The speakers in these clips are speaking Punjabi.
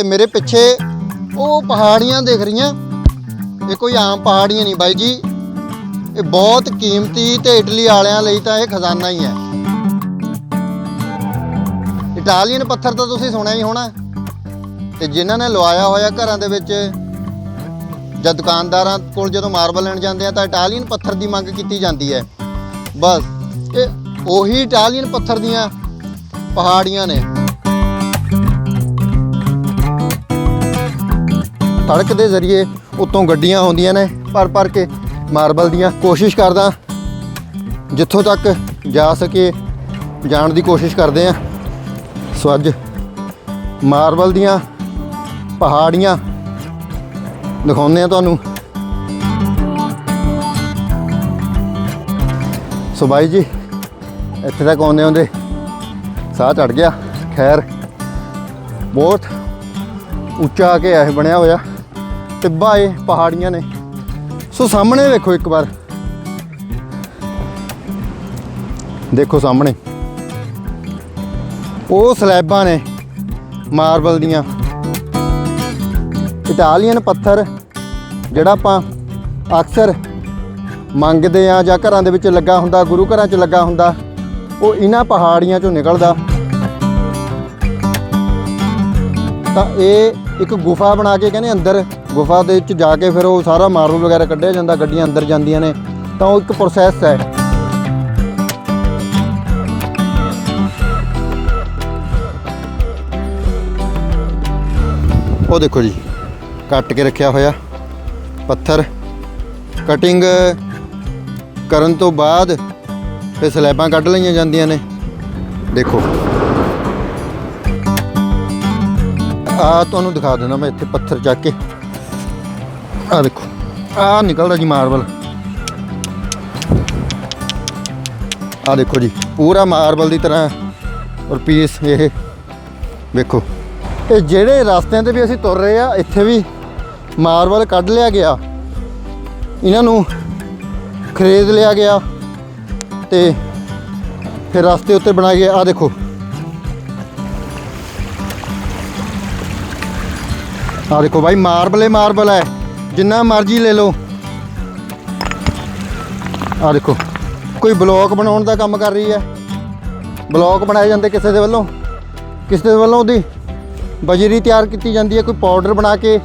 ਤੇ ਮੇਰੇ ਪਿੱਛੇ ਉਹ ਪਹਾੜੀਆਂ ਦਿਖ ਰਹੀਆਂ। ਇਹ ਕੋਈ ਆਮ ਪਹਾੜੀਆਂ ਨਹੀਂ ਬਾਈ ਜੀ। ਇਹ ਬਹੁਤ ਕੀਮਤੀ ਤੇ ਇਟਲੀ ਵਾਲਿਆਂ ਲਈ ਤਾਂ ਇਹ ਖਜ਼ਾਨਾ ਹੀ ਹੈ। ਇਟਾਲੀਅਨ ਪੱਥਰ ਤਾਂ ਤੁਸੀਂ ਸੁਣਿਆ ਹੀ ਹੋਣਾ। ਤੇ ਜਿਨ੍ਹਾਂ ਨੇ ਲਵਾਇਆ ਹੋਇਆ ਘਰਾਂ ਦੇ ਵਿੱਚ ਜਦ ਦੁਕਾਨਦਾਰਾਂ ਕੋਲ ਜਦੋਂ ਮਾਰਬਲ ਲੈਣ ਜਾਂਦੇ ਆ ਤਾਂ ਇਟਾਲੀਅਨ ਪੱਥਰ ਦੀ ਮੰਗ ਕੀਤੀ ਜਾਂਦੀ ਹੈ। ਬਸ, ਇਹ ਉਹੀ ਇਟਾਲੀਅਨ ਪੱਥਰ ਦੀਆਂ ਪਹਾੜੀਆਂ ਨੇ। ਸੜਕ ਦੇ ਜ਼ਰੀਏ ਉੱਤੋਂ ਗੱਡੀਆਂ ਆਉਂਦੀਆਂ ਨੇ ਭਰ ਭਰ ਕੇ। ਮਾਰਬਲ ਦੀਆਂ ਕੋਸ਼ਿਸ਼ ਕਰਦਾ ਜਿੱਥੋਂ ਤੱਕ ਜਾ ਸਕੇ, ਜਾਣ ਦੀ ਕੋਸ਼ਿਸ਼ ਕਰਦੇ ਆ ਸੋ ਅੱਜ ਮਾਰਬਲ ਦੀਆਂ ਪਹਾੜੀਆਂ ਦਿਖਾਉਂਦੇ ਆ ਤੁਹਾਨੂੰ। ਸੋ ਬਾਈ ਜੀ, ਇੱਥੇ ਤੱਕ ਆਉਂਦੇ ਆਉਂਦੇ ਸਾਹ ਚੜ ਗਿਆ। ਖੈਰ, ਬਹੁਤ ਉੱਚਾ ਆ ਕੇ ਇਹ ਬਣਿਆ ਹੋਇਆ। ਟਿੱਬਾ ਏ ਪਹਾੜੀਆਂ ਨੇ। ਸੋ ਸਾਹਮਣੇ ਵੇਖੋ ਇੱਕ ਵਾਰ। ਦੇਖੋ ਸਾਹਮਣੇ। ਉਹ ਸਲੈਬਾਂ ਨੇ ਮਾਰਬਲ ਦੀਆਂ। ਇਟਾਲੀਅਨ ਪੱਥਰ, ਜਿਹੜਾ ਆਪਾਂ ਅਕਸਰ ਮੰਗਦੇ ਆ ਜਾਂ ਘਰਾਂ ਦੇ ਵਿੱਚ ਲੱਗਾ ਹੁੰਦਾ, ਗੁਰੂ ਘਰਾਂ 'ਚ ਲੱਗਾ ਹੁੰਦਾ, ਉਹ ਇਹਨਾਂ ਪਹਾੜੀਆਂ 'ਚੋਂ ਨਿਕਲਦਾ। ਤਾਂ ਇਹ ਇੱਕ ਗੁਫਾ ਬਣਾ ਕੇ ਕਹਿੰਦੇ ਅੰਦਰ ਗੁਫਾ ਦੇ ਵਿੱਚ ਜਾ ਕੇ ਫਿਰ ਉਹ ਸਾਰਾ ਮਾਰਬਲ ਵਗੈਰਾ ਕੱਢਿਆ ਜਾਂਦਾ, ਗੱਡੀਆਂ ਅੰਦਰ ਜਾਂਦੀਆਂ ਨੇ, ਤਾਂ ਉਹ ਇੱਕ ਪ੍ਰੋਸੈਸ ਹੈ। ਉਹ ਦੇਖੋ ਜੀ, ਕੱਟ ਕੇ ਰੱਖਿਆ ਹੋਇਆ ਪੱਥਰ। ਕਟਿੰਗ ਕਰਨ ਤੋਂ ਬਾਅਦ ਫਿਰ ਸਲੈਬਾਂ ਕੱਢ ਲਈਆਂ ਜਾਂਦੀਆਂ ਨੇ। ਦੇਖੋ। ਆ ਤੁਹਾਨੂੰ ਦਿਖਾ ਦਿੰਦਾ ਮੈਂ ਇੱਥੇ ਪੱਥਰ ਚੱਕ ਕੇ। ਆ ਦੇਖੋ, ਆ ਨਿਕਲਦਾ ਜੀ ਮਾਰਬਲ। ਆ ਦੇਖੋ ਜੀ, ਪੂਰਾ ਮਾਰਬਲ ਦੀ ਤਰ੍ਹਾਂ ਔਰ ਪੀਸ ਇਹ। ਵੇਖੋ, ਇਹ ਜਿਹੜੇ ਰਸਤਿਆਂ ਤੇ ਵੀ ਅਸੀਂ ਤੁਰ ਰਹੇ ਆ, ਇੱਥੇ ਵੀ ਮਾਰਬਲ ਕੱਢ ਲਿਆ ਗਿਆ। ਇਹਨਾਂ ਨੂੰ ਖਰੀਦ ਲਿਆ ਗਿਆ ਤੇ ਫਿਰ ਰਸਤੇ ਉੱਤੇ ਬਣਾ ਕੇ ਆ ਦੇਖੋ। ਆ ਦੇਖੋ ਭਾਈ ਮਾਰਬਲ ਹੀ ਮਾਰਬਲ ਹੈ ਜਿੰਨਾ ਮਰਜ਼ੀ ਲੈ ਲਓ। ਆ ਦੇਖੋ, ਕੋਈ ਬਲੌਕ ਬਣਾਉਣ ਦਾ ਕੰਮ ਕਰ ਰਹੀ ਹੈ। ਬਲੌਕ ਬਣਾਏ ਜਾਂਦੇ ਕਿਸੇ ਦੇ ਵੱਲੋਂ। ਕਿਸੇ ਦੇ ਵੱਲੋਂ ਉਹਦੀ ਬਜਰੀ ਤਿਆਰ ਕੀਤੀ ਜਾਂਦੀ ਹੈ, ਕੋਈ ਪਾਊਡਰ ਬਣਾ ਕੇ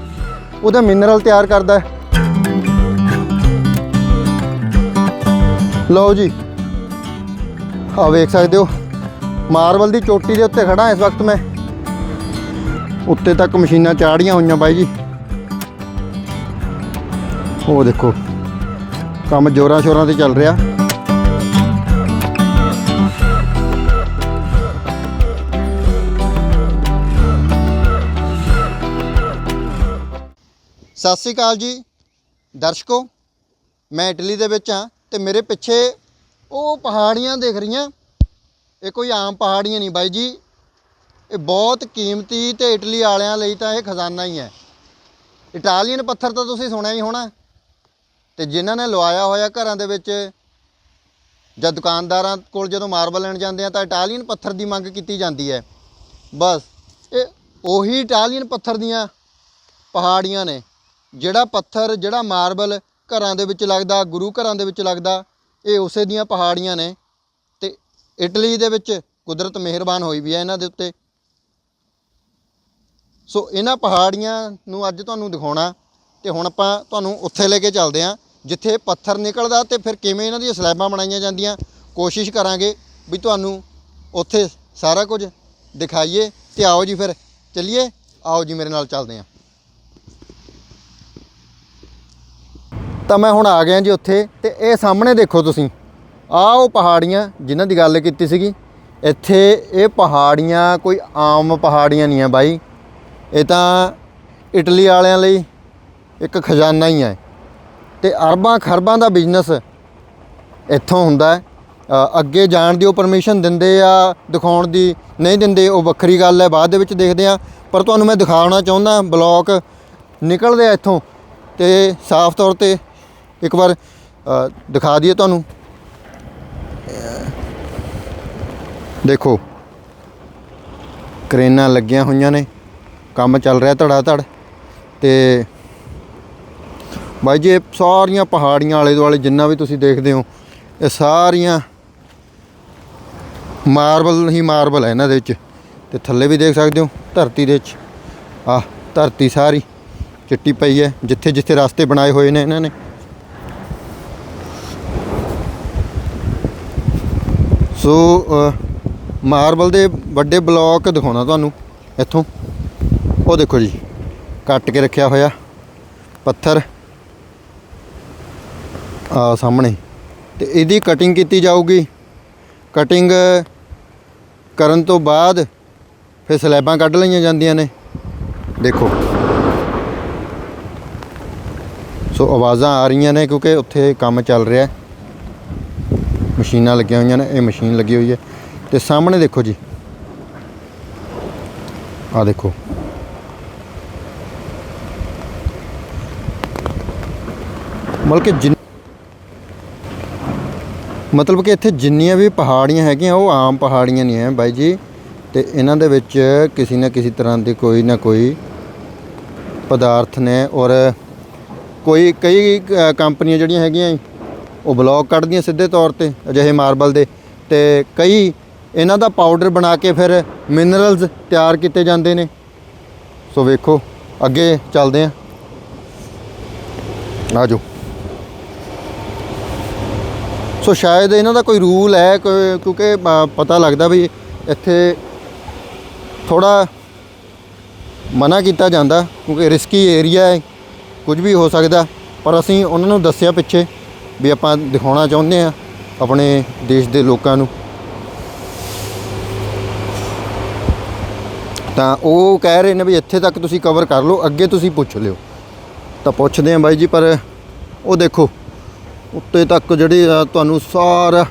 ਉਹਦਾ ਮਿਨਰਲ ਤਿਆਰ ਕਰਦਾ ਹੈ। ਲਓ ਜੀ ਆ ਵੇਖ ਸਕਦੇ ਹੋ, ਮਾਰਬਲ ਦੀ ਚੋਟੀ ਦੇ ਉੱਤੇ ਖੜਾ ਇਸ ਵਕਤ ਮੈਂ। ਉੱਤੇ ਤੱਕ ਮਸ਼ੀਨਾਂ ਚਾੜੀਆਂ ਹੋਈਆਂ ਬਾਈ ਜੀ। ਉਹ ਦੇਖੋ, ਕੰਮ ਜੋਰਾਂ ਸ਼ੋਰਾਂ ਤੇ ਚੱਲ ਰਿਹਾ। ਸਤਿ ਸ੍ਰੀ ਅਕਾਲ ਜੀ। ਦਰਸ਼ਕੋ, ਮੈਂ ਇਟਲੀ ਦੇ ਵਿੱਚ ਹਾਂ ਤੇ ਮੇਰੇ ਪਿੱਛੇ ਉਹ ਪਹਾੜੀਆਂ ਦਿਖ ਰਹੀਆਂ। ਇਹ ਕੋਈ ਆਮ ਪਹਾੜੀਆਂ ਨਹੀਂ ਬਾਈ ਜੀ। ਇਹ ਬਹੁਤ ਕੀਮਤੀ ਤੇ ਇਟਲੀ ਵਾਲਿਆਂ ਲਈ ਤਾਂ ਇਹ ਖਜ਼ਾਨਾ ਹੀ ਹੈ। ਇਟਾਲੀਅਨ ਪੱਥਰ ਤਾਂ ਤੁਸੀਂ ਸੁਣਿਆ ਹੀ ਹੋਣਾ। ਤੇ ਜਿਨ੍ਹਾਂ ਨੇ ਲਵਾਇਆ ਹੋਇਆ ਘਰਾਂ ਦੇ ਵਿੱਚ ਜਦ ਦੁਕਾਨਦਾਰਾਂ ਕੋਲ ਜਦੋਂ ਮਾਰਬਲ ਲੈਣ ਜਾਂਦੇ ਆ ਤਾਂ ਇਟਾਲੀਅਨ ਪੱਥਰ ਦੀ ਮੰਗ ਕੀਤੀ ਜਾਂਦੀ ਹੈ। ਬਸ, ਇਹ ਉਹੀ ਇਟਾਲੀਅਨ ਪੱਥਰ ਦੀਆਂ ਪਹਾੜੀਆਂ ਨੇ, ਜਿਹੜਾ ਪੱਥਰ, ਜਿਹੜਾ ਮਾਰਬਲ ਘਰਾਂ ਦੇ ਵਿੱਚ ਲੱਗਦਾ, ਗੁਰੂ ਘਰਾਂ ਦੇ ਵਿੱਚ ਲੱਗਦਾ, ਇਹ ਉਸੇ ਦੀਆਂ ਪਹਾੜੀਆਂ ਨੇ। ਤੇ ਇਟਲੀ ਦੇ ਵਿੱਚ ਕੁਦਰਤ ਮਿਹਰਬਾਨ ਹੋਈ ਵੀ ਹੈ ਇਹਨਾਂ ਦੇ ਉੱਤੇ। ਸੋ ਇਹਨਾਂ ਪਹਾੜੀਆਂ ਨੂੰ ਅੱਜ ਤੁਹਾਨੂੰ ਦਿਖਾਉਣਾ, ਤੇ ਹੁਣ ਆਪਾਂ ਤੁਹਾਨੂੰ ਉੱਥੇ ਲੈ ਕੇ ਚੱਲਦੇ ਹਾਂ। ਜਿੱਥੇ ਪੱਥਰ ਨਿਕਲਦਾ ਤੇ ਫਿਰ ਕਿਵੇਂ ਇਹਨਾਂ ਦੀਆਂ ਸਲੈਬਾਂ ਬਣਾਈਆਂ ਜਾਂਦੀਆਂ, ਕੋਸ਼ਿਸ਼ ਕਰਾਂਗੇ ਵੀ ਤੁਹਾਨੂੰ ਉੱਥੇ ਸਾਰਾ ਕੁਝ ਦਿਖਾਈਏ ਤੇ ਆਓ ਜੀ ਫਿਰ ਚੱਲੀਏ, ਆਓ ਜੀ ਮੇਰੇ ਨਾਲ ਚੱਲਦੇ ਹਾਂ। ਤਾਂ ਮੈਂ ਹੁਣ ਆ ਗਿਆ ਜੀ ਉੱਥੇ ਤੇ ਇਹ ਸਾਹਮਣੇ ਦੇਖੋ ਤੁਸੀਂ, ਆਹ ਉਹ ਪਹਾੜੀਆਂ ਜਿਨ੍ਹਾਂ ਦੀ ਗੱਲ ਕੀਤੀ ਸੀਗੀ, ਇੱਥੇ ਇਹ ਪਹਾੜੀਆਂ ਕੋਈ ਆਮ ਪਹਾੜੀਆਂ ਨਹੀਂ ਆ ਬਾਈ, ਇਹ ਤਾਂ ਇਟਲੀ ਵਾਲਿਆਂ ਲਈ ਇੱਕ ਖਜ਼ਾਨਾ ਹੀ ਹੈ ਤੇ ਅਰਬਾਂ ਖਰਬਾਂ ਦਾ ਬਿਜ਼ਨਸ ਇੱਥੋਂ ਹੁੰਦਾ ਹੈ। ਅੱਗੇ ਜਾਣ ਦੀ ਉਹ ਪਰਮਿਸ਼ਨ ਦਿੰਦੇ ਆ, ਦਿਖਾਉਣ ਦੀ ਨਹੀਂ ਦਿੰਦੇ, ਉਹ ਵੱਖਰੀ ਗੱਲ ਹੈ, ਬਾਅਦ ਦੇ ਵਿੱਚ ਦੇਖਦੇ ਆ ਪਰ ਤੁਹਾਨੂੰ ਮੈਂ ਦਿਖਾਉਣਾ ਚਾਹੁੰਦਾ ਬਲੌਕ ਨਿਕਲਦੇ ਆ ਇੱਥੋਂ। ਤੇ ਸਾਫ਼ ਤੌਰ ਤੇ ਇੱਕ ਵਾਰ ਦਿਖਾ ਦਈਏ ਤੁਹਾਨੂੰ। ਦੇਖੋ, ਕਰੇਨਾਂ ਲੱਗੀਆਂ ਹੋਈਆਂ ਨੇ, ਕੰਮ ਚੱਲ ਰਿਹਾ ਧੜਾ ਧੜ ਤੇ ਬਾਈ ਜੀ, ਇਹ ਸਾਰੀਆਂ ਪਹਾੜੀਆਂ ਆਲੇ ਦੁਆਲੇ ਜਿੰਨਾ ਵੀ ਤੁਸੀਂ ਦੇਖਦੇ ਹੋ, ਇਹ ਸਾਰੀਆਂ ਮਾਰਬਲ ਹੀ ਮਾਰਬਲ ਹੈ ਇਹਨਾਂ ਦੇ ਵਿੱਚ। ਤੇ ਥੱਲੇ ਵੀ ਦੇਖ ਸਕਦੇ ਹੋ, ਧਰਤੀ ਦੇ ਵਿੱਚ। ਆਹ, ਧਰਤੀ ਸਾਰੀ ਚਿੱਟੀ ਪਈ ਹੈ ਜਿੱਥੇ ਜਿੱਥੇ ਰਸਤੇ ਬਣਾਏ ਹੋਏ ਨੇ ਇਹਨਾਂ ਨੇ। ਸੋ ਮਾਰਬਲ ਦੇ ਵੱਡੇ ਬਲੌਕ ਦਿਖਾਉਣਾ ਤੁਹਾਨੂੰ ਇੱਥੋਂ। ਉਹ ਦੇਖੋ ਜੀ, ਕੱਟ ਕੇ ਰੱਖਿਆ ਹੋਇਆ ਪੱਥਰ। ਆ, ਸਾਹਮਣੇ। ਤੇ ਇਹਦੀ ਕਟਿੰਗ ਕੀਤੀ ਜਾਊਗੀ। ਕਟਿੰਗ ਕਰਨ ਤੋਂ ਬਾਅਦ ਫਿਰ ਸਲੈਬਾਂ ਕੱਢ ਲਈਆਂ ਜਾਂਦੀਆਂ ਨੇ। ਦੇਖੋ। ਸੋ ਆਵਾਜ਼ਾਂ ਆ ਰਹੀਆਂ ਨੇ ਕਿਉਂਕਿ ਉੱਥੇ ਕੰਮ ਚੱਲ ਰਿਹਾ ਮਸ਼ੀਨਾਂ ਲੱਗੀਆਂ ਹੋਈਆਂ ਨੇ, ਇਹ ਮਸ਼ੀਨ ਲੱਗੀ ਹੋਈ ਹੈ। ਤੇ ਸਾਹਮਣੇ ਦੇਖੋ ਜੀ। ਆ ਦੇਖੋ। ਮਤਲਬ ਕਿ ਜਿੰਨ ਮਤਲਬ ਕਿ ਇੱਥੇ ਜਿੰਨੀਆਂ ਵੀ ਪਹਾੜੀਆਂ ਹੈਗੀਆਂ, ਉਹ ਆਮ ਪਹਾੜੀਆਂ ਨਹੀਂ ਹੈ ਬਾਈ ਜੀ। ਤੇ ਇਹਨਾਂ ਦੇ ਵਿੱਚ ਕਿਸੇ ਨਾ ਕਿਸੇ ਤਰ੍ਹਾਂ ਦੀ ਕੋਈ ਨਾ ਕੋਈ ਪਦਾਰਥ ਨੇ ਔਰ ਕੋਈ, ਕਈ ਕੰਪਨੀਆਂ ਜਿਹੜੀਆਂ ਹੈਗੀਆਂ ਉਹ ਬਲੌਕ ਕੱਢਦੀਆਂ ਸਿੱਧੇ ਤੌਰ ਤੇ ਅਜਿਹੇ ਮਾਰਬਲ ਦੇ। ਤੇ ਕਈ ਇਹਨਾਂ ਦਾ ਪਾਊਡਰ ਬਣਾ ਕੇ ਫਿਰ ਮਿਨਰਲਸ ਤਿਆਰ ਕੀਤੇ ਜਾਂਦੇ ਨੇ। ਸੋ ਵੇਖੋ, ਅੱਗੇ ਚੱਲਦੇ ਆਂ ਆਜੋ ਸੋ ਸ਼ਾਇਦ ਇਹਨਾਂ ਦਾ ਕੋਈ ਰੂਲ ਹੈ, ਕੋਈ- ਕਿਉਂਕਿ ਪਤਾ ਲੱਗਦਾ ਵੀ ਇੱਥੇ ਥੋੜਾ ਮਨਾ ਕੀਤਾ ਜਾਂਦਾ, ਕਿਉਂਕਿ ਰਿਸਕੀ ਏਰੀਆ ਹੈ, ਕੁਝ ਵੀ ਹੋ ਸਕਦਾ। ਪਰ ਅਸੀਂ ਉਹਨਾਂ ਨੂੰ ਦੱਸਿਆ ਪਿੱਛੇ ਵੀ ਆਪਾਂ ਦਿਖਾਉਣਾ ਚਾਹੁੰਦੇ ਆ ਆਪਣੇ ਦੇਸ਼ ਦੇ ਲੋਕਾਂ ਨੂੰ। ਤਾਂ ਉਹ ਕਹਿ ਰਹੇ ਨੇ ਵੀ ਇੱਥੇ ਤੱਕ ਤੁਸੀਂ ਕਵਰ ਕਰ ਲਓ, ਅੱਗੇ ਤੁਸੀਂ ਪੁੱਛ ਲਿਓ। ਤਾਂ ਪੁੱਛਦੇ ਆ ਬਾਈ ਜੀ, ਪਰ ਉਹ ਦੇਖੋ। ਉੱਤੇ ਤੱਕ ਜਿਹੜੀ ਆ ਤੁਹਾਨੂੰ ਸਾਰਾ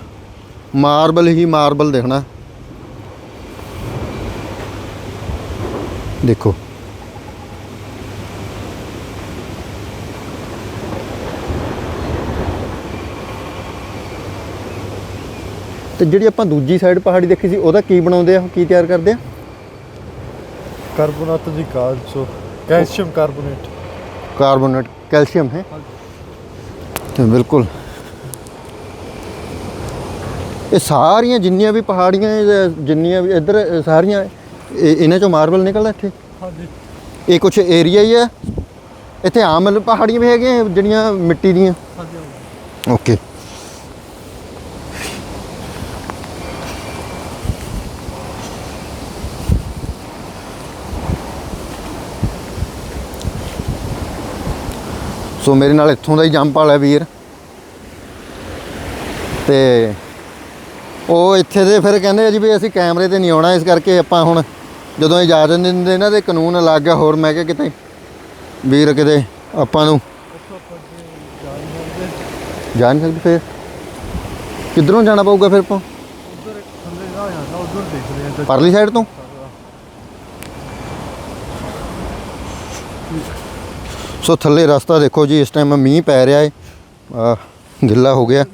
ਮਾਰਬਲ ਹੀ ਮਾਰਬਲ ਦੇਖਣਾ। ਦੇਖੋ। ਤੇ ਜਿਹੜੀ ਆਪਾਂ ਦੂਜੀ ਸਾਈਡ ਪਹਾੜੀ ਦੇਖੀ ਸੀ ਉਹਦਾ ਕੀ ਬਣਾਉਂਦੇ ਆ? ਕੀ ਤਿਆਰ ਕਰਦੇ ਆ? Carbonato di calcio, calcium carbonate. Carbonate. Calcium ਹੈ। ਤੇ ਬਿਲਕੁਲ। ਇਹ ਸਾਰੀਆਂ ਜਿੰਨੀਆਂ ਵੀ ਪਹਾੜੀਆਂ ਜਿੰਨੀਆਂ ਵੀ ਇੱਧਰ ਸਾਰੀਆਂ ਇਹ- ਇਹਨਾਂ ਚੋਂ ਮਾਰਬਲ ਨਿਕਲਦਾ ਇੱਥੇ? ਹਾਂਜੀ। ਇਹ ਕੁਝ ਏਰੀਆ ਹੀ ਹੈ ਇੱਥੇ ਆਮ ਪਹਾੜੀਆਂ ਵੀ ਹੈਗੀਆਂ ਜਿਹੜੀਆਂ ਮਿੱਟੀ ਦੀਆਂ? ਹਾਂਜੀ। ਓਕੇ। ਸੋ ਮੇਰੇ ਨਾਲ ਇੱਥੋਂ ਦਾ ਹੀ ਜੰਪ ਵਾਲਾ ਵੀਰ। ਤੇ ਉਹ ਇੱਥੇ ਦੇ ਫਿਰ ਕਹਿੰਦੇ ਜੀ ਵੀ ਅਸੀਂ ਕੈਮਰੇ ਤੇ ਨਹੀਂ ਆਉਣਾ ਇਸ ਕਰਕੇ ਆਪਾਂ ਹੁਣ ਜਦੋਂ ਇਜਾਜ਼ਤ ਨਹੀਂ ਦਿੰਦੇ ਇਹਨਾਂ ਦੇ ਕਾਨੂੰਨ ਅਲੱਗ ਆ ਹੋਰ ਮੈਂ ਕਿਹਾ ਕਿਤੇ ਵੀਰ ਕਿਤੇ ਆਪਾਂ ਨੂੰ ਜਾ ਨਹੀਂ ਸਕਦੇ ਫਿਰ। ਕਿੱਧਰੋਂ ਜਾਣਾ ਪਊਗਾ ਫਿਰ ਆਪਾਂ? ਉਧਰ ਥੱਲੇ ਜਾਂਦਾ ਪਰਲੀ ਸਾਈਡ ਤੋਂ? ਸੋ ਥੱਲੇ ਰਸਤਾ ਦੇਖੋ ਜੀ, ਇਸ ਟਾਈਮ ਮੀਂਹ ਪੈ ਰਿਹਾ ਹੈ ਗਿੱਲਾ ਹੋ ਗਿਆ।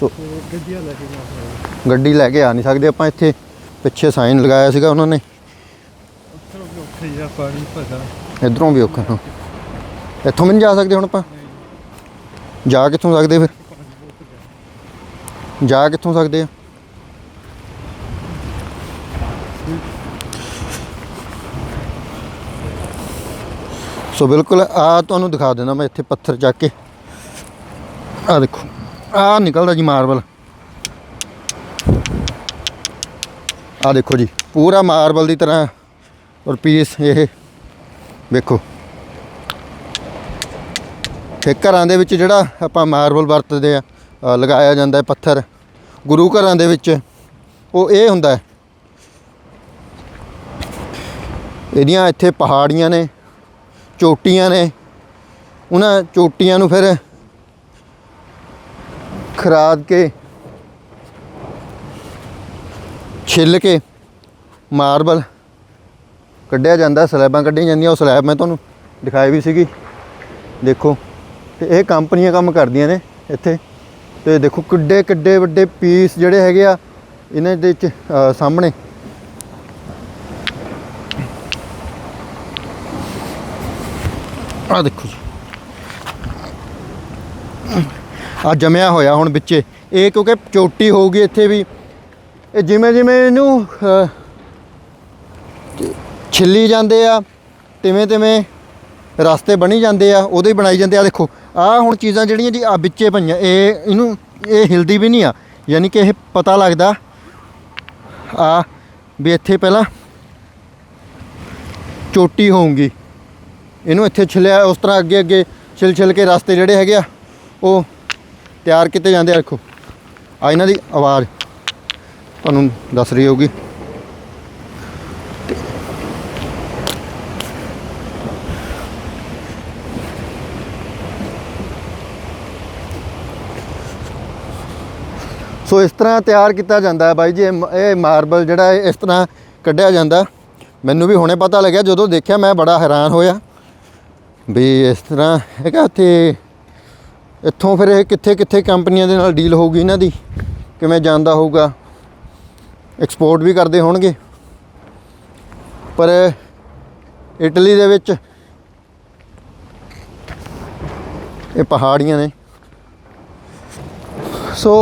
ਸੋ ਗੱਡੀ ਲੈ ਕੇ ਆ ਨਹੀਂ ਸਕਦੇ ਆਪਾਂ ਇੱਥੇ। ਪਿੱਛੇ ਸਾਈਨ ਲਗਾਇਆ ਸੀਗਾ ਉਹਨਾਂ ਨੇ। ਉੱਥੇ ਵੀ ਉੱਥੇ ਇਧਰੋਂ ਵੀ ਔਖਾ। ਇੱਥੋਂ ਵੀ ਨਹੀਂ ਜਾ ਸਕਦੇ ਹੁਣ ਆਪਾਂ? ਜਾ ਕਿੱਥੋਂ ਸਕਦੇ ਫਿਰ? ਜਾ ਕਿੱਥੋਂ ਸਕਦੇ ਆ? ਸੋ ਬਿਲਕੁਲ ਆ ਤੁਹਾਨੂੰ ਦਿਖਾ ਦਿੰਦਾ ਮੈਂ ਇੱਥੇ ਪੱਥਰ ਚੱਕ ਕੇ। ਆ ਦੇਖੋ, ਆ ਨਿਕਲਦਾ ਜੀ ਮਾਰਬਲ। ਆ ਦੇਖੋ ਜੀ, ਪੂਰਾ ਮਾਰਬਲ ਦੀ ਤਰ੍ਹਾਂ ਔਰ ਪੀਸ ਇਹ। ਵੇਖੋ। ਤੇ ਘਰਾਂ ਦੇ ਵਿੱਚ ਜਿਹੜਾ ਆਪਾਂ ਮਾਰਬਲ ਵਰਤਦੇ ਆ ਲਗਾਇਆ ਜਾਂਦਾ ਪੱਥਰ। ਗੁਰੂ ਘਰਾਂ ਦੇ ਵਿੱਚ ਉਹ ਇਹ ਹੁੰਦਾ ਹੈ। ਇਹਦੀਆਂ ਇੱਥੇ ਪਹਾੜੀਆਂ ਨੇ। ਚੋਟੀਆਂ ਨੇ। ਉਹਨਾਂ ਚੋਟੀਆਂ ਨੂੰ ਫਿਰ ਖਰਾਦ ਕੇ, ਛਿੱਲ ਕੇ ਮਾਰਬਲ ਕੱਢਿਆ ਜਾਂਦਾ। ਸਲੈਬਾਂ ਕੱਢੀਆਂ ਜਾਂਦੀਆਂ। ਉਹ ਸਲੈਬ ਮੈਂ ਤੁਹਾਨੂੰ ਦਿਖਾਈ ਵੀ ਸੀਗੀ। ਦੇਖੋ, ਤੇ ਇਹ ਕੰਪਨੀਆਂ ਕੰਮ ਕਰਦੀਆਂ ਨੇ ਇੱਥੇ। ਤੇ ਦੇਖੋ ਕਿੱਡੇ ਕਿੱਡੇ ਵੱਡੇ ਪੀਸ ਜਿਹੜੇ ਹੈਗੇ ਆ, ਇਹਨਾਂ ਦੇ ਵਿੱਚ ਸਾਹਮਣੇ। ਆ ਦੇਖੋ ਜੀ। ਆ ਜਮਿਆ ਹੋਇਆ ਹੁਣ ਵਿੱਚੇ। ਇਹ ਕਿਉਂਕਿ ਚੋਟੀ ਹੋਊਗੀ ਇੱਥੇ ਵੀ। ਇਹ ਜਿਵੇਂ ਜਿਵੇਂ ਇਹਨੂੰ ਛਿੱਲੀ ਜਾਂਦੇ ਆ, ਤਿਵੇਂ ਤਿਵੇਂ ਰਸਤੇ ਬਣੀ ਜਾਂਦੇ ਆ, ਉਹਦੇ ਹੀ ਬਣਾਈ ਜਾਂਦੇ ਆ। ਦੇਖੋ ਆ ਹੁਣ ਚੀਜ਼ਾਂ ਜਿਹੜੀਆਂ ਜੀ ਆ ਵਿੱਚੇ ਪਈਆਂ। ਇਹ ਇਹਨੂੰ, ਇਹ ਹਿਲਦੀ ਵੀ ਨਹੀਂ ਆ। ਯਾਨੀ ਕਿ ਇਹ ਪਤਾ ਲੱਗਦਾ। ਆ ਵੀ ਇੱਥੇ ਪਹਿਲਾਂ ਚੋਟੀ ਹੋਊਗੀ। ਇਹਨੂੰ ਇੱਥੇ ਛਿਲਿਆ, ਉਸ ਤਰ੍ਹਾਂ ਅੱਗੇ ਅੱਗੇ ਛਿਲ ਛਿਲ ਕੇ ਰਸਤੇ ਜਿਹੜੇ ਹੈਗੇ ਆ, ਉਹ ਤਿਆਰ ਕੀਤੇ ਜਾਂਦੇ ਆ, ਦੇਖੋ। ਆ ਇਹਨਾਂ ਦੀ ਆਵਾਜ਼ ਤੁਹਾਨੂੰ ਦੱਸ ਰਹੀ ਹੋਊਗੀ। ਸੋ ਇਸ ਤਰ੍ਹਾਂ ਤਿਆਰ ਕੀਤਾ ਜਾਂਦਾ ਹੈ ਬਾਈ ਜੀ, ਇਹ ਮਾਰਬਲ ਜਿਹੜਾ ਇਸ ਤਰ੍ਹਾਂ ਕੱਢਿਆ ਜਾਂਦਾ। ਮੈਨੂੰ ਵੀ ਹੁਣੇ ਪਤਾ ਲੱਗਿਆ, ਜਦੋਂ ਦੇਖਿਆ ਮੈਂ ਬੜਾ ਹੈਰਾਨ ਹੋਇਆ। ਵੀ ਇਸ ਤਰ੍ਹਾਂ ਹੈਗਾ ਤੇ ਇੱਥੋਂ ਫਿਰ ਇਹ ਕਿੱਥੇ ਕਿੱਥੇ ਕੰਪਨੀਆਂ ਦੇ ਨਾਲ ਡੀਲ ਹੋਊਗੀ ਇਹਨਾਂ ਦੀ, ਕਿਵੇਂ ਜਾਂਦਾ ਹੋਊਗਾ ਐਕਸਪੋਰਟ ਵੀ ਕਰਦੇ ਹੋਣਗੇ। ਪਰ ਇਟਲੀ ਦੇ ਵਿੱਚ ਇਹ ਪਹਾੜੀਆਂ ਨੇ। ਸੋ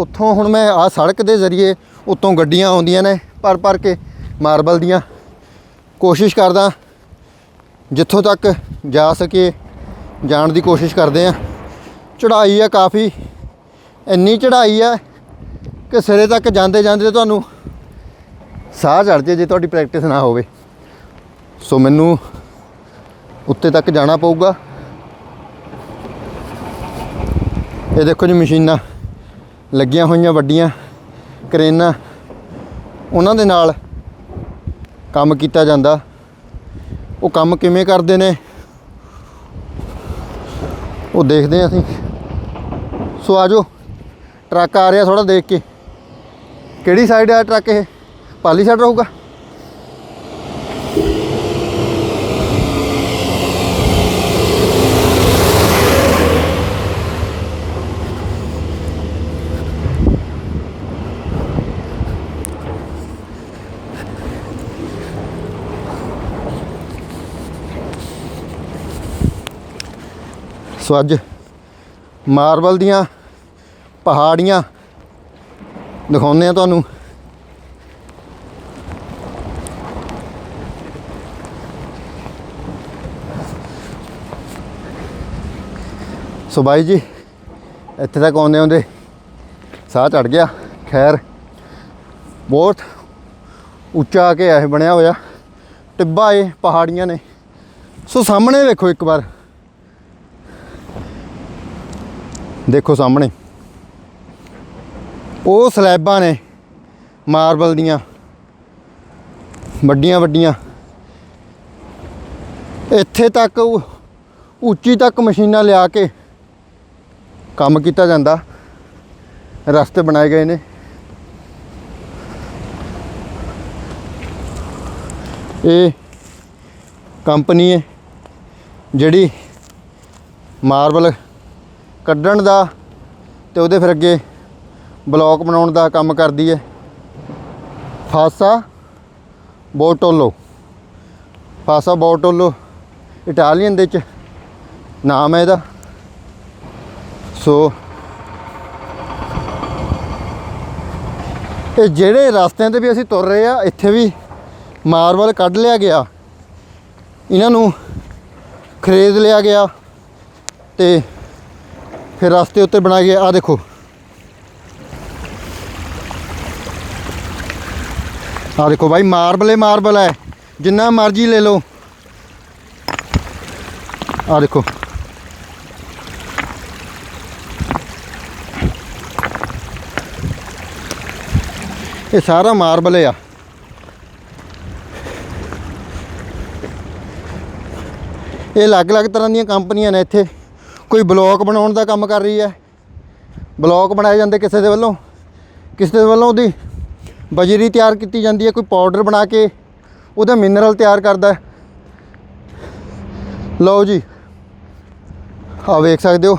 ਉੱਥੋਂ ਹੁਣ ਮੈਂ ਆ ਸੜਕ ਦੇ ਜ਼ਰੀਏ ਉੱਤੋਂ ਗੱਡੀਆਂ ਆਉਂਦੀਆਂ ਨੇ ਭਰ ਭਰ ਕੇ ਮਾਰਬਲ ਦੀਆਂ। ਕੋਸ਼ਿਸ਼ ਕਰਦਾ ਜਿੱਥੋਂ ਤੱਕ ਜਾ ਸਕੇ, ਜਾਣ ਦੀ ਕੋਸ਼ਿਸ਼ ਕਰਦੇ ਆ ਚੜ੍ਹਾਈ ਆ ਕਾਫੀ। ਇੰਨੀ ਚੜ੍ਹਾਈ ਆ ਕਿ ਸਿਰੇ ਤੱਕ ਜਾਂਦੇ ਜਾਂਦੇ ਤੁਹਾਨੂੰ ਸਾਹ ਚੜ ਜੇ ਜੇ ਤੁਹਾਡੀ ਪ੍ਰੈਕਟਿਸ ਨਾ ਹੋਵੇ। ਸੋ ਮੈਨੂੰ ਉੱਤੇ ਤੱਕ ਜਾਣਾ ਪਊਗਾ। ਇਹ ਦੇਖੋ ਜੀ ਮਸ਼ੀਨਾਂ ਲੱਗੀਆਂ ਹੋਈਆਂ, ਵੱਡੀਆਂ ਕਰੇਨਾਂ। ਉਹਨਾਂ ਦੇ ਨਾਲ ਕੰਮ ਕੀਤਾ ਜਾਂਦਾ। ਉਹ ਕੰਮ ਕਿਵੇਂ ਕਰਦੇ ਨੇ? ਉਹ ਦੇਖਦੇ ਹਾਂ ਅਸੀਂ। ਸੋ ਆਜੋ, ਟਰੱਕ ਆ ਰਿਹਾ ਥੋੜਾ ਦੇਖ ਕੇ। ਕਿਹੜੀ ਸਾਈਡ ਆ ਟਰੱਕ ਇਹ? ਪਾਲੀ ਸਾਈਡ ਰਹੂਗਾ? ਸੋ ਅੱਜ ਮਾਰਬਲ ਦੀਆਂ ਪਹਾੜੀਆਂ ਦਿਖਾਉਂਦੇ ਆ ਤੁਹਾਨੂੰ। ਸੋ ਬਾਈ ਜੀ, ਇੱਥੇ ਤੱਕ ਆਉਂਦੇ ਆਉਂਦੇ ਸਾਹ ਚੜ ਗਿਆ। ਖੈਰ, ਬਹੁਤ ਉੱਚਾ ਆ ਕੇ ਇਹ ਬਣਿਆ ਹੋਇਆ। ਟਿੱਬਾ ਇਹ ਪਹਾੜੀਆਂ ਨੇ। ਸੋ ਸਾਹਮਣੇ ਵੇਖੋ ਇੱਕ ਵਾਰ। ਦੇਖੋ ਸਾਹਮਣੇ। ਉਹ ਸਲੈਬਾਂ ਨੇ ਮਾਰਬਲ ਦੀਆਂ। ਵੱਡੀਆਂ ਵੱਡੀਆਂ। ਇੱਥੇ ਤੱਕ ਉ- ਉੱਚੀ ਤੱਕ ਮਸ਼ੀਨਾਂ ਲਿਆ ਕੇ ਕੰਮ ਕੀਤਾ ਜਾਂਦਾ। ਰਸਤੇ ਬਣਾਏ ਗਏ ਨੇ। ਇਹ ਕੰਪਨੀ ਹੈ ਜਿਹੜੀ ਮਾਰਬਲ ਕੱਢਣ ਦਾ ਤੇ ਉਹਦੇ ਫਿਰ ਅੱਗੇ ਬਲੌਕ ਬਣਾਉਣ ਦਾ ਕੰਮ ਕਰਦੀ ਹੈ ਫਾਸਾ ਬੋਟੋਲੋ। ਫਾਸਾ ਬੋਟੋਲੋ ਇਟਾਲੀਅਨ ਦੇ ਚ ਨਾਮ ਹੈ ਇਹਦਾ। ਸੋ ਇਹ ਜਿਹੜੇ ਰਸਤਿਆਂ ਤੇ ਵੀ ਅਸੀਂ ਤੁਰ ਰਹੇ ਆ, ਇੱਥੇ ਵੀ ਮਾਰਬਲ ਕੱਢ ਲਿਆ ਗਿਆ। ਇਹਨਾਂ ਨੂੰ ਖਰੀਦ ਲਿਆ ਗਿਆ ਤੇ ਫਿਰ ਰਸਤੇ ਉੱਤੇ ਬਣਾਏ ਗਏ ਆ ਦੇਖੋ। ਆ ਦੇਖੋ ਭਾਈ ਮਾਰਬਲ ਹੀ, ਮਾਰਬਲ ਹੈ। ਜਿੰਨਾ ਮਰਜ਼ੀ ਲੈ ਲਓ। ਆ ਦੇਖੋ। ਇਹ ਸਾਰਾ ਮਾਰਬਲ ਆ। ਇਹ ਅਲੱਗ-ਅਲੱਗ ਤਰ੍ਹਾਂ ਦੀਆਂ ਕੰਪਨੀਆਂ ਨੇ ਇੱਥੇ। ਕੋਈ ਬਲੌਕ ਬਣਾਉਣ ਦਾ ਕੰਮ ਕਰ ਰਹੀ ਹੈ। ਬਲੌਕ ਬਣਾਏ ਜਾਂਦੇ ਕਿਸੇ ਦੇ ਵੱਲੋਂ? ਕਿਸੇ ਦੇ ਵੱਲੋਂ ਉਹਦੀ ਬਜਰੀ ਤਿਆਰ ਕੀਤੀ ਜਾਂਦੀ ਹੈ, ਕੋਈ ਪਾਊਡਰ ਬਣਾ ਕੇ ਉਹਦਾ ਮਿਨਰਲ ਤਿਆਰ ਕਰਦਾ ਲਓ ਜੀ ਆ ਵੇਖ ਸਕਦੇ ਹੋ,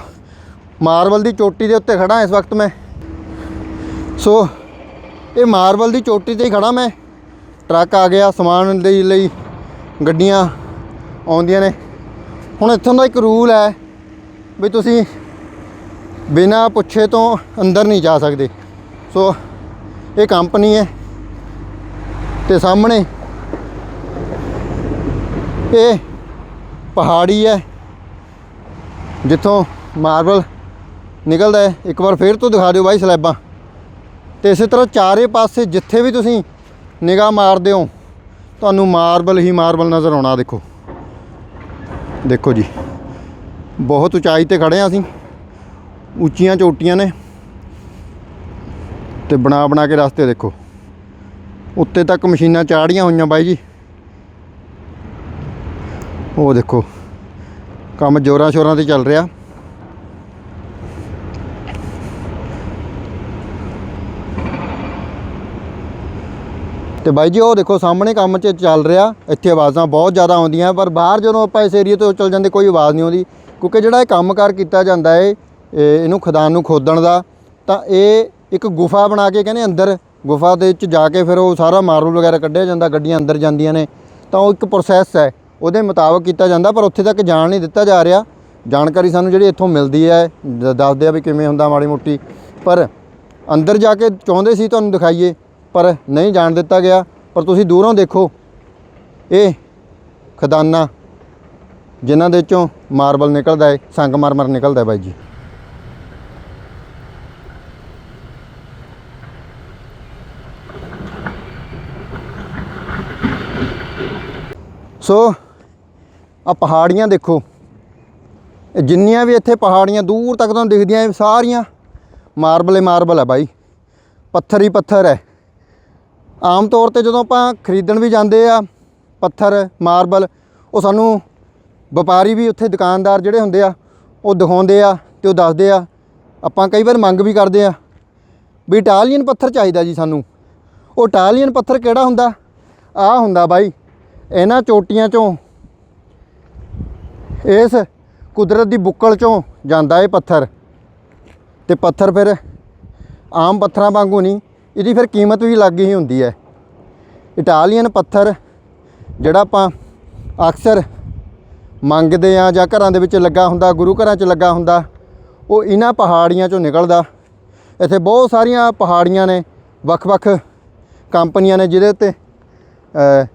ਮਾਰਬਲ ਦੀ ਚੋਟੀ ਦੇ ਉੱਤੇ ਖੜਾ ਇਸ ਵਕਤ ਮੈਂ। ਸੋ, ਇਹ ਮਾਰਬਲ ਦੀ ਚੋਟੀ ਤੇ ਹੀ ਖੜਾ ਮੈਂ। ਟਰੱਕ ਆ ਗਿਆ ਸਮਾਨ ਦੇ ਲਈ, ਗੱਡੀਆਂ ਆਉਂਦੀਆਂ ਨੇ। ਹੁਣ ਇੱਥੋਂ ਦਾ ਇੱਕ ਰੂਲ ਹੈ ਵੀ ਤੁਸੀਂ ਬਿਨਾਂ ਪੁੱਛੇ ਤੋਂ ਅੰਦਰ ਨਹੀਂ ਜਾ ਸਕਦੇ। ਸੋ ਇਹ ਕੰਪਨੀ ਹੈ ਤੇ ਸਾਹਮਣੇ ਇਹ ਪਹਾੜੀ ਹੈ, ਜਿੱਥੋਂ ਮਾਰਬਲ ਨਿਕਲਦਾ ਹੈ। ਇੱਕ ਵਾਰ ਫੇਰ ਤੋਂ ਦਿਖਾ ਦਿਓ ਬਾਈ ਸਲੈਬਾਂ। ਤੇ ਇਸੇ ਤਰ੍ਹਾਂ ਚਾਰੇ ਪਾਸੇ ਜਿੱਥੇ ਵੀ ਤੁਸੀਂ ਨਿਗਾਹ ਮਾਰਦੇ ਹੋ, ਤੁਹਾਨੂੰ ਮਾਰਬਲ ਹੀ ਮਾਰਬਲ ਨਜ਼ਰ ਆਉਣਾ, ਦੇਖੋ। ਦੇਖੋ ਜੀ। ਬਹੁਤ ਉਚਾਈ ਤੇ ਖੜੇ ਆ ਅਸੀਂ। ਉੱਚੀਆਂ ਚੋਟੀਆਂ ਨੇ। ਤੇ ਬਣਾ ਬਣਾ ਕੇ ਰਸਤੇ ਦੇਖੋ। ਉੱਤੇ ਤੱਕ ਮਸ਼ੀਨਾਂ ਚਾੜੀਆਂ ਹੋਈਆਂ ਬਾਈ ਜੀ। ਉਹ ਦੇਖੋ, ਕੰਮ ਜੋਰਾਂ ਸ਼ੋਰਾਂ ਤੇ ਚੱਲ ਰਿਹਾ। ਤੇ ਬਾਈ ਜੀ, ਉਹ ਦੇਖੋ ਸਾਹਮਣੇ ਕੰਮ 'ਚ ਚੱਲ ਰਿਹਾ। ਇੱਥੇ ਆਵਾਜ਼ਾਂ ਬਹੁਤ ਜ਼ਿਆਦਾ ਆਉਂਦੀਆਂ, ਪਰ ਬਾਹਰ ਜਦੋਂ ਆਪਾਂ ਇਸ ਏਰੀਆ ਤੋਂ ਚੱਲ ਜਾਂਦੇ, ਕੋਈ ਆਵਾਜ਼ ਨਹੀਂ ਆਉਂਦੀ। ਕਿਉਂਕਿ ਜਿਹੜਾ ਇਹ ਕੰਮਕਾਰ ਕੀਤਾ ਜਾਂਦਾ ਏ ਇਹਨੂੰ ਖਦਾਨ ਨੂੰ ਖੋਦਣ ਦਾ, ਤਾਂ ਇਹ ਇੱਕ ਗੁਫਾ ਬਣਾ ਕੇ ਕਹਿੰਦੇ ਅੰਦਰ, ਗੁਫਾ ਦੇ ਵਿੱਚ ਜਾ ਕੇ ਫਿਰ ਉਹ ਸਾਰਾ ਮਾਰਬਲ ਵਗੈਰਾ ਕੱਢਿਆ ਜਾਂਦਾ, ਗੱਡੀਆਂ ਅੰਦਰ ਜਾਂਦੀਆਂ ਨੇ, ਤਾਂ ਉਹ ਇੱਕ ਪ੍ਰੋਸੈਸ ਹੈ, ਉਹਦੇ ਮੁਤਾਬਕ ਕੀਤਾ ਜਾਂਦਾ, ਪਰ ਉੱਥੇ ਤੱਕ ਜਾਣ ਨਹੀਂ ਦਿੱਤਾ ਜਾ ਰਿਹਾ। ਜਾਣਕਾਰੀ ਸਾਨੂੰ ਜਿਹੜੀ ਇੱਥੋਂ ਮਿਲਦੀ ਹੈ, ਦ- ਦੱਸਦੇ ਆ ਵੀ ਕਿਵੇਂ ਹੁੰਦਾ ਮਾੜੀ ਮੋਟੀ, ਪਰ ਅੰਦਰ ਜਾ ਕੇ ਚਾਹੁੰਦੇ ਸੀ ਤੁਹਾਨੂੰ ਦਿਖਾਈਏ, ਪਰ ਨਹੀਂ ਜਾਣ ਦਿੱਤਾ ਗਿਆ, ਪਰ ਤੁਸੀਂ ਦੂਰੋਂ ਦੇਖੋ, ਇਹ ਖਦਾਨਾ ਜਿਨ੍ਹਾਂ ਦੇ ਚੋਂ ਮਾਰਬਲ ਨਿਕਲਦਾ ਹੈ ਸੰਗਮਰਮਰ ਨਿਕਲਦਾ ਹੈ ਬਾਈ ਜੀ। ਸੋ ਆ ਪਹਾੜੀਆਂ ਦੇਖੋ। ਇਹ ਜਿੰਨੀਆਂ ਵੀ ਇੱਥੇ ਪਹਾੜੀਆਂ ਦੂਰ ਤੱਕ ਤੁਹਾਨੂੰ ਦਿਖਦੀਆਂ ਸਾਰੀਆਂ ਮਾਰਬਲ ਹੀ ਮਾਰਬਲ ਹੈ ਬਾਈ। ਪੱਥਰ ਹੀ ਪੱਥਰ ਹੈ ਆਮ ਤੌਰ ਤੇ ਜਦੋਂ ਆਪਾਂ ਖਰੀਦਣ ਵੀ ਜਾਂਦੇ ਆ, ਪੱਥਰ, ਮਾਰਬਲ, ਉਹ ਸਾਨੂੰ ਵਪਾਰੀ ਵੀ ਉੱਥੇ ਦੁਕਾਨਦਾਰ ਜਿਹੜੇ ਹੁੰਦੇ ਆ, ਉਹ ਦਿਖਾਉਂਦੇ ਆ ਤੇ ਉਹ ਦੱਸਦੇ ਆ। ਆਪਾਂ ਕਈ ਵਾਰ ਮੰਗ ਵੀ ਕਰਦੇ ਆ ਵੀ ਇਟਾਲੀਅਨ ਪੱਥਰ ਚਾਹੀਦਾ ਜੀ ਸਾਨੂੰ। ਉਹ ਇਟਾਲੀਅਨ ਪੱਥਰ ਕਿਹੜਾ ਹੁੰਦਾ? ਆ ਹੁੰਦਾ ਬਾਈ, ਇਹਨਾਂ ਚੋਟੀਆਂ ਚੋਂ। ਇਸ ਕੁਦਰਤ ਦੀ ਬੁੱਕਲ ਚੋਂ ਜਾਂਦਾ ਇਹ ਪੱਥਰ। ਤੇ ਪੱਥਰ ਫਿਰ ਆਮ ਪੱਥਰਾਂ ਵਾਂਗੂ ਨਹੀਂ, ਇਹਦੀ ਫਿਰ ਕੀਮਤ ਵੀ ਲੱਗ ਹੀ ਹੁੰਦੀ ਹੈ। ਇਟਾਲੀਅਨ ਪੱਥਰ ਜਿਹੜਾ ਆਪਾਂ ਅਕਸਰ ਮੰਗਦੇ ਆ ਜਾਂ ਘਰਾਂ ਦੇ ਵਿੱਚ ਲੱਗਾ ਹੁੰਦਾ, ਗੁਰੂ ਘਰਾਂ 'ਚ ਲੱਗਾ ਹੁੰਦਾ, ਉਹ ਇਹਨਾਂ ਪਹਾੜੀਆਂ 'ਚੋਂ ਨਿਕਲਦਾ। ਇੱਥੇ ਬਹੁਤ ਸਾਰੀਆਂ ਪਹਾੜੀਆਂ ਨੇ, ਵੱਖ-ਵੱਖ ਕੰਪਨੀਆਂ ਨੇ ਜਿਹਦੇ ਉੱਤੇ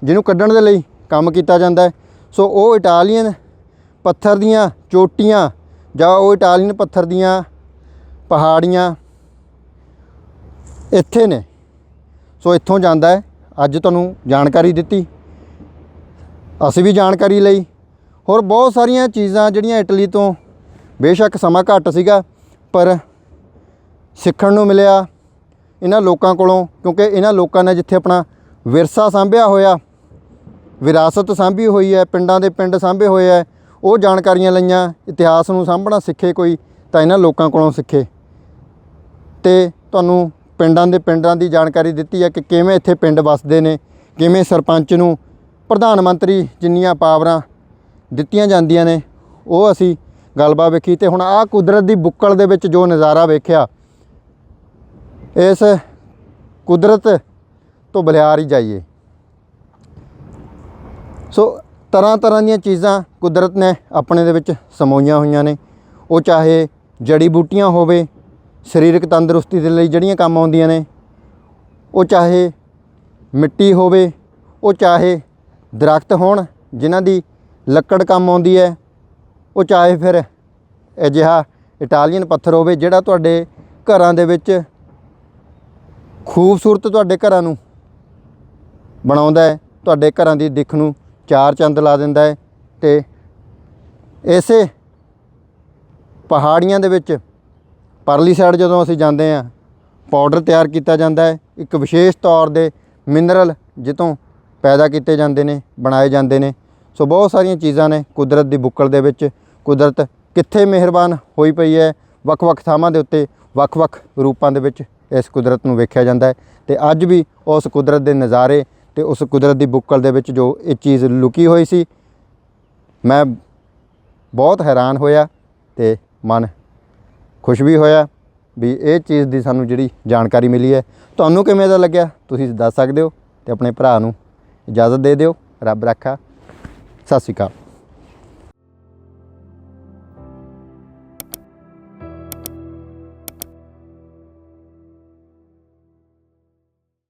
ਜਿਹਨੂੰ ਕੱਢਣ ਦੇ ਲਈ ਕੰਮ ਕੀਤਾ ਜਾਂਦਾ ਹੈ। ਸੋ ਉਹ ਇਟਾਲੀਅਨ ਪੱਥਰ ਦੀਆਂ ਚੋਟੀਆਂ ਜਾਂ ਉਹ ਇਟਾਲੀਅਨ ਪੱਥਰ ਦੀਆਂ ਪਹਾੜੀਆਂ ਇੱਥੇ ਨੇ। ਸੋ ਇੱਥੋਂ ਜਾਂਦਾ ਹੈ। ਅੱਜ ਤੁਹਾਨੂੰ ਜਾਣਕਾਰੀ ਦਿੱਤੀ। ਅਸੀਂ ਵੀ ਜਾਣਕਾਰੀ ਲਈ। ਹੋਰ ਬਹੁਤ ਸਾਰੀਆਂ ਚੀਜ਼ਾਂ ਜਿਹੜੀਆਂ ਇਟਲੀ ਤੋਂ ਬੇਸ਼ੱਕ ਸਮਾਂ ਘੱਟ ਸੀਗਾ, ਪਰ ਸਿੱਖਣ ਨੂੰ ਮਿਲਿਆ ਇਹਨਾਂ ਲੋਕਾਂ ਕੋਲੋਂ, ਕਿਉਂਕਿ ਇਹਨਾਂ ਲੋਕਾਂ ਨੇ ਜਿੱਥੇ ਆਪਣਾ ਵਿਰਸਾ ਸਾਂਭਿਆ ਹੋਇਆ, ਵਿਰਾਸਤ ਸਾਂਭੀ ਹੋਈ ਹੈ, ਪਿੰਡਾਂ ਦੇ ਪਿੰਡ ਸਾਂਭੇ ਹੋਏ ਹੈ, ਉਹ ਜਾਣਕਾਰੀਆਂ ਲਈਆਂ, ਇਤਿਹਾਸ ਨੂੰ ਸਾਂਭਣਾ ਸਿੱਖੇ ਕੋਈ, ਤਾਂ ਇਹਨਾਂ ਲੋਕਾਂ ਕੋਲੋਂ ਸਿੱਖੇ। ਤੇ ਤੁਹਾਨੂੰ ਪਿੰਡਾਂ ਦੇ ਪਿੰਡਾਂ ਦੀ ਜਾਣਕਾਰੀ ਦਿੱਤੀ ਹੈ ਕਿ ਕਿਵੇਂ ਇੱਥੇ ਪਿੰਡ ਵੱਸਦੇ ਨੇ, ਕਿਵੇਂ ਸਰਪੰਚ ਨੂੰ ਪ੍ਰਧਾਨ ਮੰਤਰੀ ਜਿੰਨੀਆਂ ਪਾਵਰਾਂ ਦਿੱਤੀਆਂ ਜਾਂਦੀਆਂ ਨੇ। ਉਹ ਅਸੀਂ ਗੱਲਬਾਤ ਵੇਖੀ ਤੇ ਹੁਣ ਆਹ ਕੁਦਰਤ ਦੀ ਬੁੱਕਲ ਦੇ ਵਿੱਚ ਜੋ ਨਜ਼ਾਰਾ ਵੇਖਿਆ, ਇਸ ਕੁਦਰਤ ਤੋਂ ਬਲਿਆਰ ਹੀ ਜਾਈਏ। ਸੋ ਤਰ੍ਹਾਂ ਤਰ੍ਹਾਂ ਦੀਆਂ ਚੀਜ਼ਾਂ ਕੁਦਰਤ ਨੇ ਆਪਣੇ ਦੇ ਵਿੱਚ ਸਮੋਈਆਂ ਹੋਈਆਂ ਨੇ। ਉਹ ਚਾਹੇ ਜੜੀ ਬੂਟੀਆਂ ਹੋਵੇ, ਸਰੀਰਕ ਤੰਦਰੁਸਤੀ ਦੇ ਲਈ ਜਿਹੜੀਆਂ ਕੰਮ ਆਉਂਦੀਆਂ ਨੇ, ਉਹ ਚਾਹੇ ਮਿੱਟੀ ਹੋਵੇ, ਉਹ ਚਾਹੇ ਦਰਖਤ ਹੋਣ, ਜਿਨ੍ਹਾਂ ਦੀ ਲੱਕੜ ਕੰਮ ਆਉਂਦੀ ਹੈ। ਉਹ ਚਾਹੇ ਫਿਰ ਅਜਿਹਾ ਇਟਾਲੀਅਨ ਪੱਥਰ ਹੋਵੇ ਜਿਹੜਾ ਤੁਹਾਡੇ ਘਰਾਂ ਦੇ ਵਿੱਚ ਖੂਬਸੂਰਤ ਤੁਹਾਡੇ ਘਰਾਂ ਨੂੰ ਬਣਾਉਂਦਾ ਹੈ। ਤੁਹਾਡੇ ਘਰਾਂ ਦੀ ਦਿੱਖ ਨੂੰ ਚਾਰ ਚੰਦ ਲਾ ਦਿੰਦਾ ਹੈ ਤੇ ਇਸੇ ਪਹਾੜੀਆਂ ਦੇ ਵਿੱਚ ਪਰਲੀ ਸਾਈਡ ਜਦੋਂ ਅਸੀਂ ਜਾਂਦੇ ਹਾਂ ਪਾਊਡਰ ਤਿਆਰ ਕੀਤਾ ਜਾਂਦਾ ਹੈ। ਇੱਕ ਵਿਸ਼ੇਸ਼ ਤੌਰ ਦੇ ਮਿਨਰਲ ਜਿੱਤੋਂ ਪੈਦਾ ਕੀਤੇ ਜਾਂਦੇ ਨੇ, ਬਣਾਏ ਜਾਂਦੇ ਨੇ। ਸੋ ਬਹੁਤ ਸਾਰੀਆਂ ਚੀਜ਼ਾਂ ਨੇ ਕੁਦਰਤ ਦੀ ਬੁੱਕਲ ਦੇ ਵਿੱਚ। ਕੁਦਰਤ ਕਿੱਥੇ ਮਿਹਰਬਾਨ ਹੋਈ ਪਈ ਹੈ? ਵੱਖ-ਵੱਖ ਥਾਵਾਂ ਦੇ ਉੱਤੇ ਵੱਖ-ਵੱਖ ਰੂਪਾਂ ਦੇ ਵਿੱਚ ਇਸ ਕੁਦਰਤ ਨੂੰ ਵੇਖਿਆ ਜਾਂਦਾ ਹੈ। ਤੇ ਅੱਜ ਵੀ ਉਸ ਕੁਦਰਤ ਦੇ ਨਜ਼ਾਰੇ ਤੇ ਉਸ ਕੁਦਰਤ ਦੀ ਬੁੱਕਲ ਦੇ ਵਿੱਚ ਜੋ ਇਹ ਚੀਜ਼ ਲੁਕੀ ਹੋਈ ਸੀ, ਮੈਂ ਬਹੁਤ ਹੈਰਾਨ ਹੋਇਆ ਤੇ ਮਨ ਖੁਸ਼ ਵੀ ਹੋਇਆ ਵੀ ਇਹ ਚੀਜ਼ ਦੀ ਸਾਨੂੰ ਜਿਹੜੀ ਜਾਣਕਾਰੀ ਮਿਲੀ ਹੈ। ਤੁਹਾਨੂੰ ਕਿਵੇਂ ਦਾ ਲੱਗਿਆ? ਤੁਸੀਂ ਦੱਸ ਸਕਦੇ ਹੋ ਤੇ ਆਪਣੇ ਭਰਾ ਨੂੰ ਇਜਾਜ਼ਤ ਦੇ ਦਿਓ। ਰੱਬ ਰੱਖਾ। ਸਤਿ ਸ਼੍ਰੀ ਅਕਾਲ।